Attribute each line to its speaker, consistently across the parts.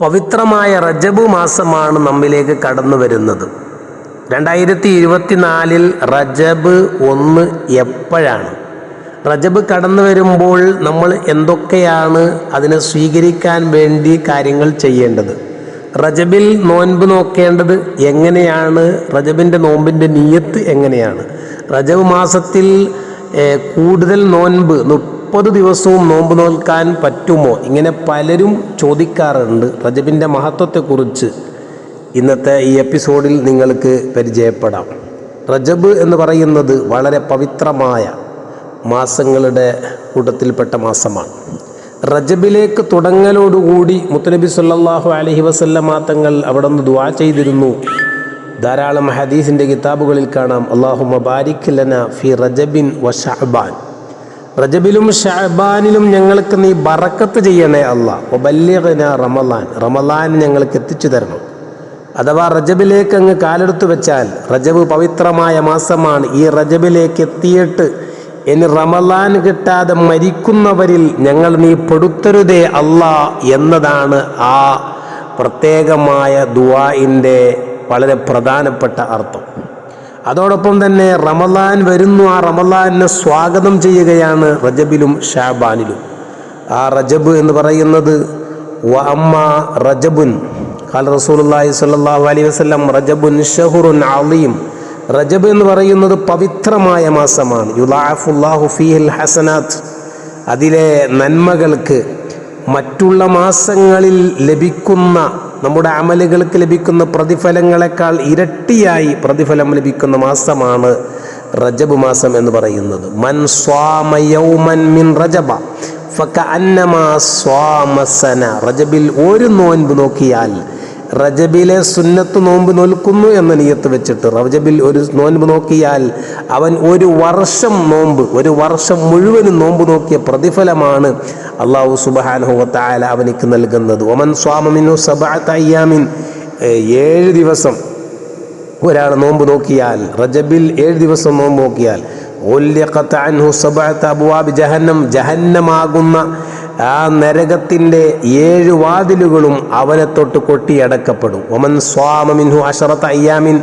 Speaker 1: പവിത്രമായ റജബ് മാസമാണ് നമ്മിലേക്ക് കടന്നു വരുന്നത്. രണ്ടായിരത്തി ഇരുപത്തിനാലിൽ റജബ് ഒന്ന് എപ്പോഴാണ്? റജബ് കടന്നു വരുമ്പോൾ നമ്മൾ എന്തൊക്കെയാണ് അതിനെ സ്വീകരിക്കാൻ വേണ്ടി കാര്യങ്ങൾ ചെയ്യേണ്ടത്? റജബിൽ നോൻപ് നോക്കേണ്ടത് എങ്ങനെയാണ്? റജബിന്റെ നോമ്പിന്റെ നീയത്ത് എങ്ങനെയാണ്? റജബ് മാസത്തിൽ കൂടുതൽ നോൻപ് മുപ്പത് ദിവസവും നോമ്പ് നോൽക്കാൻ പറ്റുമോ? ഇങ്ങനെ പലരും ചോദിക്കാറുണ്ട്. റജബിന്റെ മഹത്വത്തെക്കുറിച്ച് ഇന്നത്തെ ഈ എപ്പിസോഡിൽ നിങ്ങൾക്ക് പരിചയപ്പെടാം. റജബ് എന്ന് പറയുന്നത് വളരെ പവിത്രമായ മാസങ്ങളുടെ കൂട്ടത്തിൽപ്പെട്ട മാസമാണ്. റജബിലേക്ക് തുടങ്ങലോടുകൂടി മുത്തനബി സല്ലാഹു അലഹി വസല്ലമ തങ്ങൾ അവിടെ നിന്ന് ദ്വാ ചെയ്തിരുന്നു. ധാരാളം ഹദീസിന്റെ കിതാബുകളിൽ കാണാം. അള്ളാഹു മബാരിഖ് ലന ഫി റജബിൻ വ ഷഅബാൻ റജബിലും ഷഅബാനിലും ഞങ്ങൾക്ക് നീ ബറക്കത്ത് ചെയ്യണേ അല്ല. ഒബല്യന റമലാൻ. റമലാൻ ഞങ്ങൾക്ക് എത്തിച്ചു തരണം. അഥവാ റജബിലേക്ക് അങ്ങ് കാലെടുത്തു വെച്ചാൽ റജബ് പവിത്രമായ മാസമാണ്. ഈ റജബിലേക്ക് എത്തിയിട്ട് ഇനി റമലാൻ കിട്ടാതെ മരിക്കുന്നവരിൽ ഞങ്ങൾ നീ പെടുത്തരുതേ അല്ല എന്നതാണ് ആ പ്രത്യേകമായ ദുവാന്റെ വളരെ പ്രധാനപ്പെട്ട അർത്ഥം. അതോടൊപ്പം തന്നെ റമലാൻ വരുന്നു. ആ റമലാനെ സ്വാഗതം ചെയ്യുകയാണ് റജബിലും ഷാബാനിലും. ആ റജബ് എന്ന് പറയുന്നത് വ അമ്മ റജബുൻ. ഖാൽ റസൂലുള്ളാഹി സ്വല്ലല്ലാഹു അലൈഹി വസല്ലം റജബുൻ ഷഹുറുൻ അലീം. റജബ് എന്ന് പറയുന്നത് പവിത്രമായ മാസമാണ്. യുലാഫുല്ലാഹു ഫീഹിൽ ഹസനാത്ത്. അതിലെ നന്മകൾക്ക് മറ്റുള്ള മാസങ്ങളിൽ ലഭിക്കുന്ന നമ്മുടെ അമലുകൾക്ക് ലഭിക്കുന്ന പ്രതിഫലങ്ങളെക്കാൾ ഇരട്ടിയായി പ്രതിഫലം ലഭിക്കുന്ന മാസമാണ് റജബ് മാസം എന്ന് പറയുന്നത്. മൻ മിൻ റജബ ഫകഅന്നമാ സ്വാമ സന. റജബിൽ ഒരു നോൻപ് നോക്കിയാൽ റജബിലെ സുന്നത്ത് നോമ്പ് നോൽക്കുന്നു എന്ന നിയത്ത് വെച്ചിട്ട് റജബിൽ ഒരു നോൻപ് നോക്കിയാൽ അവൻ ഒരു വർഷം നോമ്പ് ഒരു വർഷം മുഴുവനും നോമ്പ് നോക്കിയ പ്രതിഫലമാണ് അള്ളാഹു സുബാനുഹത്തായാല അവനിക്ക് നൽകുന്നത്. ഒമൻ സ്വാമിനു സബാത്തയ്യാമിൻ ഏഴ് ദിവസം ഒരാൾ നോമ്പ് നോക്കിയാൽ റജബിൽ ഏഴ് ദിവസം നോമ്പ് നോക്കിയാൽ ജഹന്നം ജഹന്നമാകുന്ന ആ നരകത്തിന്റെ ഏഴ് വാതിലുകളും അവനെ തൊട്ട് കൊട്ടിയടക്കപ്പെടും. ഒമൻ സ്വാമ മിൻഹു അഷറത്ത് അയ്യാമിൻ.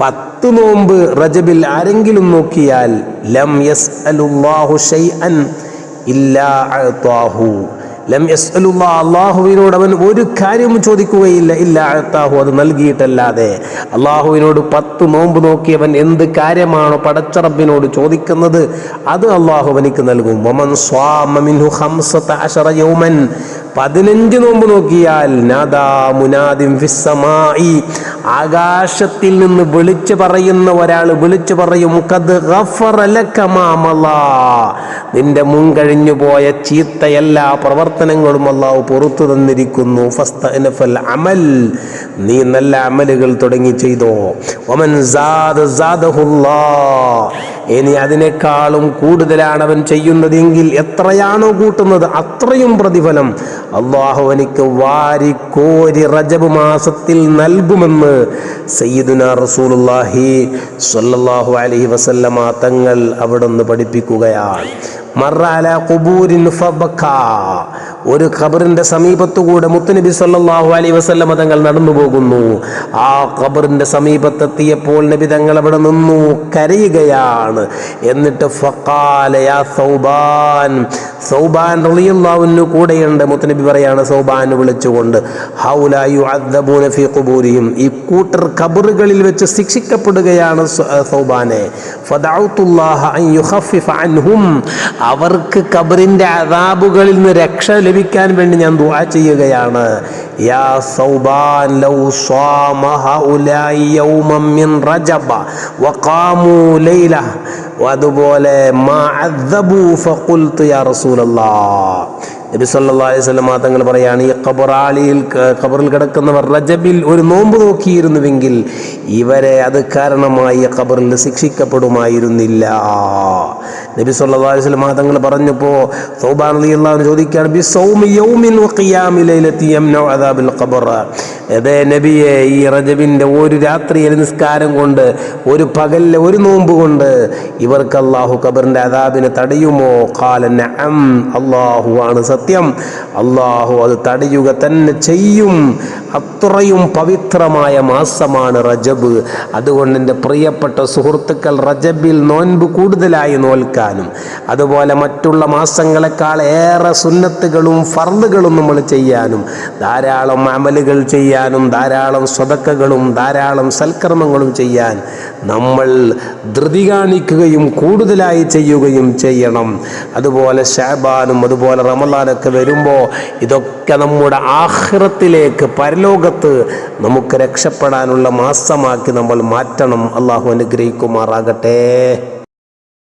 Speaker 1: പത്ത് നോമ്പ് റജബിൽ ആരെങ്കിലും നോക്കിയാൽ ലം യസ് അലുല്ലാഹു ഷൈഅൻ ഇല്ലാ അഅ്താഹു. ലം അള്ളാഹുവിനോട് അവൻ ഒരു കാര്യവും ചോദിക്കുകയില്ല. ഇല്ല അത്താഹു അത് നൽകിയിട്ടല്ലാതെ. അള്ളാഹുവിനോട് പത്ത് നോമ്പ് നോക്കിയവൻ എന്ത് കാര്യമാണോ പടച്ചറബിനോട് ചോദിക്കുന്നത് അത് അള്ളാഹു അവനിക്ക് നൽകും. യൗമൻ. പതിനഞ്ച് നോമ്പ് നോക്കിയാൽ നാദാ മുനാദിം ആകാശത്തിൽ നിന്ന് വിളിച്ചു പറയുന്ന ഒരാൾ വിളിച്ചു പറയും കത്. നിന്റെ മുൻകഴിഞ്ഞു പോയ ചീത്ത എല്ലാ പ്രവർത്തനങ്ങളും അള്ളാഹു പുറത്തു തന്നിരിക്കുന്നു. അമൽ. നീ നല്ല അമലുകൾ തുടങ്ങി ചെയ്തോ. ഒമൻ ഇനി അതിനേക്കാളും കൂടുതലാണ് അവൻ ചെയ്യുന്നതെങ്കിൽ എത്രയാണോ കൂട്ടുന്നത് അത്രയും പ്രതിഫലം. അള്ളാഹു എനിക്ക് വാരിക്കോരി റജബ് മാസത്തിൽ നൽകുമെന്ന് സയ്യിദുന റസൂലുള്ളാഹി സ്വല്ലല്ലാഹു അലൈഹി വസല്ലമ തങ്ങൾ അവിടെ നിന്ന് പഠിപ്പിക്കുകയാണ്. മറ അല ഖുബൂരിൻ ഫബക്കാ ഒരു ഖബറിന്റെ സമീപത്തുകൂടെ മുത്തുനബി സല്ലാഹു അലൈഹി വസല്ലമ തങ്ങൾ നടന്നു പോകുന്നു. ആ ഖബറിന്റെ സമീപത്തെത്തിയപ്പോൾ നബി തങ്ങൾ അവിടെ നിന്നു കരയുകയാണ്. എന്നിട്ട് സൗബാൻ സൗബാൻ കൂടെയുണ്ട്. മുത്തുനബി പറയാണ് സൗബാൻ വിളിച്ചുകൊണ്ട് ഫീ ഈ കൂട്ടർ ഖബറുകളിൽ വെച്ച് ശിക്ഷിക്കപ്പെടുകയാണ് സൗബാനെ. അൻ അൻഹും. അവർക്ക് ഖബറിന്റെ അതാബുകളിൽ നിന്ന് രക്ഷ ലഭിക്കാൻ വേണ്ടി ഞാൻ ദുആ ചെയ്യുകയാണ്. യാ സൗബാൻ ലൗ സ്വാമ ഹൗലായി യൗമൻ മിൻ റജബ വഖാമു ലൈല അതുപോലെ മാ അദ്ദബു ഫഖുൽതു യാ റസൂലല്ലാഹ് നബി സല്ലല്ലാഹു അലൈഹി വസല്ലം തങ്ങൾ പറയാണ് ഈ ഖബറാളിയിൽ ഖബറിൽ കിടക്കുന്നവർ റജബിൽ ഒരു നോമ്പ് നോക്കിയിരുന്നുവെങ്കിൽ ഇവരെ അത് കാരണമായി ഖബറിൽ ശിക്ഷിക്കപ്പെടുമായിരുന്നില്ല. നബി സല്ലല്ലാഹു അലൈഹി വസല്ലം തങ്ങൾ പറഞ്ഞപ്പോൾ സൗബാൻ റളിയല്ലാഹു ചോദിക്കുകയാണ് ബി സൗമി യൗമിൻ വ ഖിയാമി ലൈലത്തി യംനഉ അദാബിൽ ഖബർ. അതേ നബിയെ ഈ റജബിന്റെ ഒരു രാത്രിയിലെ നിസ്കാരം കൊണ്ട് ഒരു പകലിലെ ഒരു നോമ്പ് കൊണ്ട് ഇവർക്ക് അള്ളാഹു ഖബറിന്റെ അതാബിനെ തടയുമോ? കാലൻ അള്ളാഹു ആണ് സത്യം. അള്ളാഹു അത് തടയുക തന്നെ ചെയ്യും. അത്രയും പവിത്രമായ മാസമാണ് റജബ്. അതുകൊണ്ട് എന്റെ പ്രിയപ്പെട്ട സുഹൃത്തുക്കൾ റജബിൽ നോൻപ് കൂടുതലായി നോൽക്കാനും അതുപോലെ മറ്റുള്ള മാസങ്ങളെക്കാൾ ഏറെ സുന്നത്തുകളും ഫർദുകളും നമ്മൾ ചെയ്യാനും ധാരാളം അമലുകൾ ചെയ്യാനും ധാരാളം സ്വതക്കകളും ധാരാളം സൽക്കർമ്മങ്ങളും ചെയ്യാൻ നമ്മൾ ധൃതി കാണിക്കുകയും കൂടുതലായി ചെയ്യുകയും ചെയ്യണം. അതുപോലെ ഷാബാനും അതുപോലെ റമലാനൊക്കെ വരുമ്പോൾ ഇതൊക്കെ നമ്മുടെ ആഹ്റത്തിലേക്ക് പരലോകത്ത് നമുക്ക് രക്ഷപ്പെടാനുള്ള മാസമാക്കി നമ്മൾ മാറ്റണം. അള്ളാഹു അനുഗ്രഹിക്കുമാറാകട്ടെ.